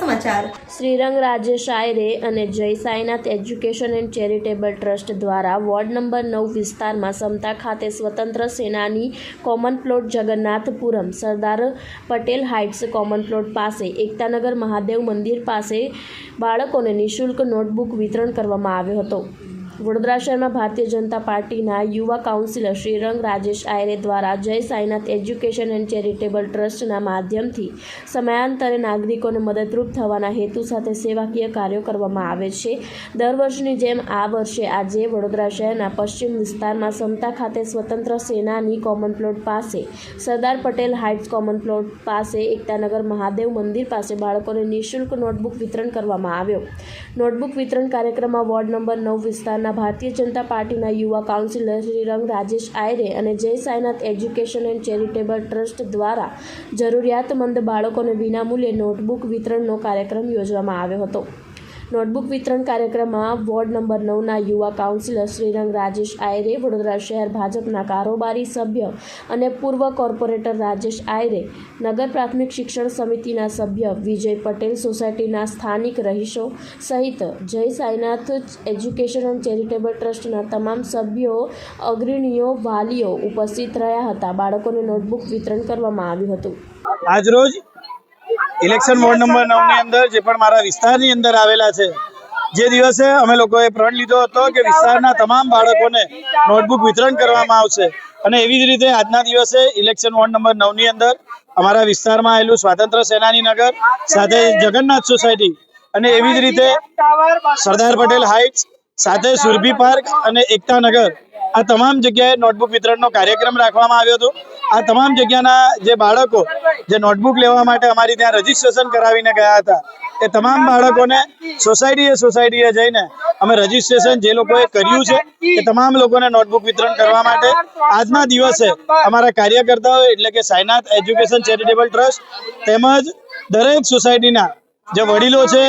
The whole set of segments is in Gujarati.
સમાચાર. શ્રીરંગ રાજેશ આયરે અને Jai Sainath education and charitable trust દ્વારા વોર્ડ નંબર નવ વિસ્તારમાં સમતા ખાતે સ્વતંત્ર સેનાની common plot Jagannathpuram, Sardar Patel heights common plot પાસે, એકતાનગર મહાદેવ મંદિર પાસે બાળકોને નિઃશુલ્ક નોટબુક વિતરણ કરવામાં આવ્યો હતો. વડોદરા શહેરમાં ભારતીય જનતા પાર્ટીના યુવા કાઉન્સિલર શ્રીરંગ રાજેશ આયરે દ્વારા જય સાઈનાથ એજ્યુકેશન એન્ડ ચેરિટેબલ ટ્રસ્ટના માધ્યમથી સમયાંતરે નાગરિકોને મદદરૂપ થવાના હેતુ સાથે સેવાકીય કાર્યો કરવામાં આવે છે. દર વર્ષની જેમ આ વર્ષે આજે વડોદરા શહેરના પશ્ચિમ વિસ્તારમાં સમતા ખાતે સ્વતંત્ર સેનાની કોમન પ્લોટ પાસે, Sardar Patel heights common plot પાસે, એકતાનગર મહાદેવ મંદિર પાસે બાળકોને નિઃશુલ્ક નોટબુક વિતરણ કરવામાં આવ્યો. નોટબુક વિતરણ કાર્યક્રમમાં વોર્ડ નંબર નવ વિસ્તારના ભારતીય જનતા પાર્ટીના યુવા કાઉન્સિલર શ્રીરંગ રાજેશ આયરે અને Jai Sainath education and charitable trust દ્વારા જરૂરિયાતમંદ બાળકોને વિનામૂલ્યે નોટબુક વિતરણનો કાર્યક્રમ યોજવામાં આવ્યો હતો. નોટબુક વિતરણ કાર્યક્રમમાં વોર્ડ નંબર નવના યુવા કાઉન્સિલર શ્રીરંગ રાજેશ આયરે, વડોદરા શહેર ભાજપના કારોબારી સભ્ય અને પૂર્વ કોર્પોરેટર રાજેશ આયરે, નગર પ્રાથમિક શિક્ષણ સમિતિના સભ્ય વિજય પટેલ, સોસાયટીના સ્થાનિક રહીશો સહિત જય સાઈનાથ એજ્યુકેશન એન્ડ ચેરિટેબલ ટ્રસ્ટના તમામ સભ્યો, અગ્રણીઓ, વાલીઓ ઉપસ્થિત રહ્યા હતા. બાળકોને નોટબુક વિતરણ કરવામાં આવ્યું હતું. આજરોજ ઇલેક્શન વોર્ડ નંબર નવની અંદર જે પણ મારા વિસ્તારની અંદર આવેલા છે જે દિવસે અમે લોકોએ પ્રણ લીધો હતો કે વિસ્તારના તમામ બાળકોને નોટબુક વિતરણ કરવામાં આવશે. અને એવી જ રીતે આજના દિવસે ઇલેક્શન વોર્ડ નંબર નવની અંદર અમારા વિસ્તારમાં આવેલું સ્વાતંત્ર્ય સેનાની નગર સાથે જગન્નાથ સોસાયટી અને એવી જ રીતે સરદાર પટેલ હાઇટ્સ સાથે સુરભી પાર્ક અને એકતા નગર. આ તમામ જગ્યાએ નોટબુક વિતરણનો કાર્યક્રમ રાખવામાં આવ્યો હતો. આ તમામ જગ્યાના જે બાળકો જે નોટબુક લેવા માટે અમારી ત્યાં રજીસ્ટ્રેશન કરાવીને ગયા હતા, એ તમામ બાળકોને સોસાયટીએ સોસાયટીએ જઈને અમે રજીસ્ટ્રેશન જે લોકોએ કર્યું છે, એ તમામ લોકોને નોટબુક વિતરણ કરવા માટે આજના દિવસે અમારા કાર્યકર્તાઓ એટલે કે સાઈનાથ એજ્યુકેશન ચેરિટેબલ ટ્રસ્ટ તેમજ દરેક સોસાયટીના જે વડીલો છે,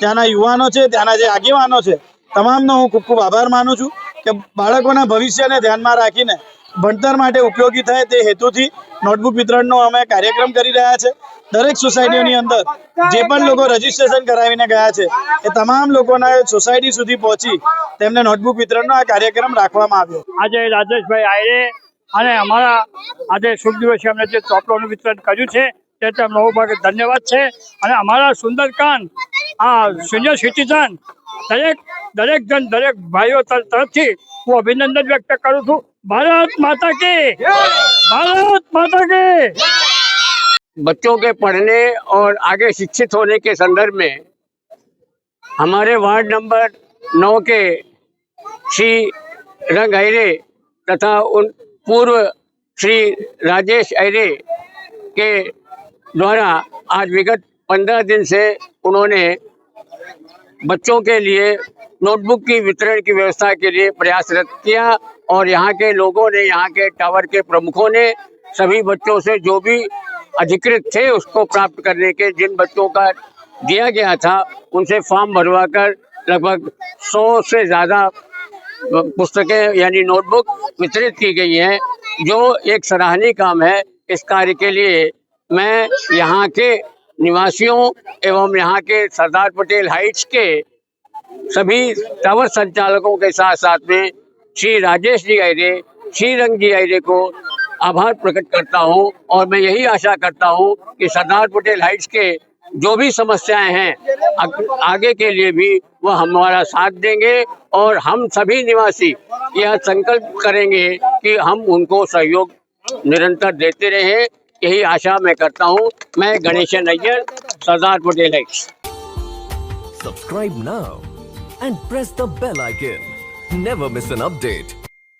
ત્યાંના યુવાનો છે, ત્યાંના જે આગેવાનો છે, તમામનો હું ખૂબ ખૂબ આભાર માનું છું. કે બાળકોના ભવિષ્યને ધ્યાનમાં રાખીને ભણતર માટે ઉપયોગી થાય તે હેતુથી નોટબુક વિતરણનો અમે કાર્યક્રમ કરી રહ્યા છે. દરેક સોસાયટીઓની અંદર જે પણ લોકો રજીસ્ટ્રેશન કરાવીને ગયા છે, એ તમામ લોકોના સોસાયટી સુધી પહોંચી તેમને નોટબુક વિતરણનો આ કાર્યક્રમ રાખવામાં આવ્યો. આજે રાજેશભાઈ આયરે અને અમારા આજે શુભ દિવસે અમને જે ચોપડોનું વિતરણ કર્યું છે, તે તેમનો બહુ ધન્યવાદ છે. અને અમારા સુંદરકાંડ, આ સિનિયર સિટીઝન દરેક દરેક જણ દરેક ભાઈઓ તર- તરફથી હું અભિનંદન વ્યક્ત કરું છું ભારત માતા કી ભારત માતા કી बच्चों के पढ़ने और आगे शिक्षित होने के संदर्भ में हमारे वार्ड नंबर नौ के श्री रंग अरे तथा उन पूर्व श्री राजेश अरे के द्वारा आज विगत पंद्रह दिन से उन्होंने बच्चों के लिए नोटबुक की वितरण की व्यवस्था के लिए प्रयासरत किया और यहाँ के लोगों ने, यहाँ के टावर के प्रमुखों ने, सभी बच्चों से जो भी अधिकृत थे उसको प्राप्त करने के जिन बच्चों का दिया गया था, उनसे फॉर्म भरवा कर लगभग सौ से ज़्यादा पुस्तकें यानी नोटबुक वितरित की गई हैं, जो एक सराहनीय काम है। इस कार्य के लिए मैं यहाँ के निवासियों एवं यहाँ के सरदार पटेल हाइट्स के सभी टावर संचालकों के साथ साथ में श्री राजेश जी आयरे, श्री रंग जी आयरे को आभार प्रकट करता हूँ और मैं यही आशा करता हूँ कि सरदार पटेल हाइट्स के जो भी समस्याएँ हैं आगे के लिए भी वह हमारा साथ देंगे और हम सभी निवासी यह संकल्प करेंगे कि हम उनको सहयोग निरंतर देते रहें। यही आशा मैं करता हूँ। मैं Ganesh Nair Sardar Patel subscribe now and press the bell icon never miss an update